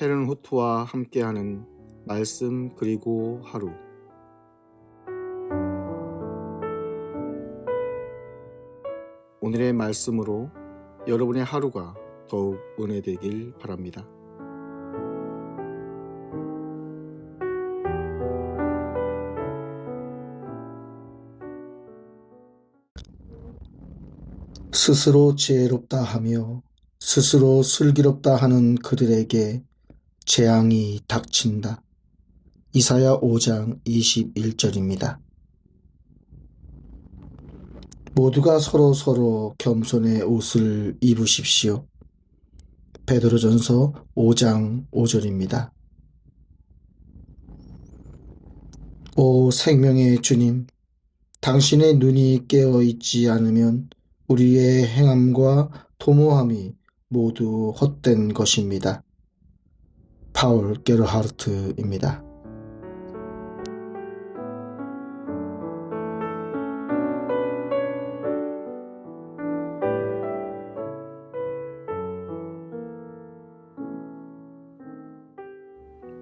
헤른 후트와 함께하는 말씀 그리고 하루 오늘의 말씀으로 여러분의 하루가 더욱 은혜되길 바랍니다. 스스로 지혜롭다 하며 스스로 슬기롭다 하는 그들에게 재앙이 닥친다. 이사야 5장 21절입니다. 모두가 서로 서로 겸손의 옷을 입으십시오. 베드로전서 5장 5절입니다. 오 생명의 주님, 당신의 눈이 깨어 있지 않으면 우리의 행함과 도모함이 모두 헛된 것입니다. 파울 게르하르트입니다.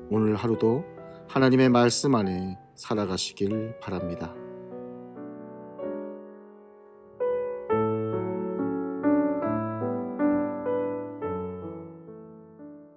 오늘 하루도 하나님의 말씀 안에 살아가시길 바랍니다.